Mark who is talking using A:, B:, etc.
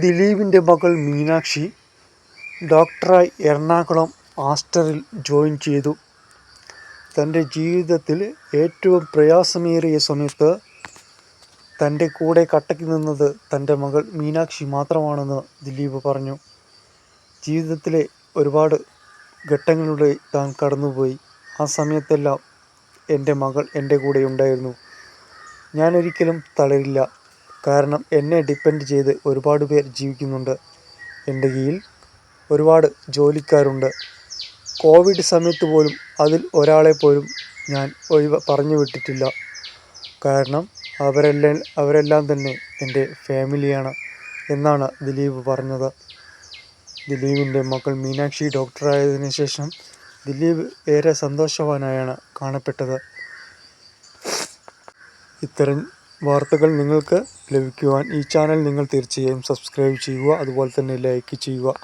A: ദിലീപിന്റെ മകൾ മീനാക്ഷി ഡോക്ടറായി എറണാകുളം ആസ്റ്ററിൽ ജോയിൻ ചെയ്തു. തന്റെ ജീവിതത്തിൽ ഏറ്റവും പ്രയാസമേറിയ സമയത്ത് തന്റെ കൂടെ കട്ടയ്ക്ക് നിന്നത് തന്റെ മകൾ മീനാക്ഷി മാത്രമാണെന്ന് ദിലീപ് പറഞ്ഞു. ജീവിതത്തിലെ ഒരുപാട് ഘട്ടങ്ങളിലൂടെ താൻ കടന്നുപോയി. ആ സമയത്തെല്ലാം എന്റെ മകൾ എന്റെ കൂടെ ഉണ്ടായിരുന്നു. ഞാനൊരിക്കലും തളരില്ല. കാരണം എന്നെ ഡിപ്പെൻഡ് ചെയ്ത് ഒരുപാട് പേർ ജീവിക്കുന്നുണ്ട്. എന്റെ കീഴിൽ ഒരുപാട് ജോലിക്കാരുണ്ട്. കോവിഡ് സമയത്ത് പോലും അതിൽ ഒരാളെ പോലും ഞാൻ ഒഴിവ് പറഞ്ഞു വിട്ടിട്ടില്ല. കാരണം അവരെല്ലാം അവരെല്ലാം തന്നെ എന്റെ ഫാമിലിയാണ് എന്നാണ് ദിലീപ് പറഞ്ഞത്. ദിലീപിന്റെ മകൾ മീനാക്ഷി ഡോക്ടറായതിനു ശേഷം ദിലീപ് ഏറെ സന്തോഷവാനായാണ് കാണപ്പെട്ടത്. ഇത്തരം വാർത്തകൾ നിങ്ങൾക്ക് ലഭിക്കുവാൻ ഈ ചാനൽ നിങ്ങൾ തീർച്ചയായും സബ്സ്ക്രൈബ് ചെയ്യുക അതുപോലെ തന്നെ ലൈക്ക് ചെയ്യുക.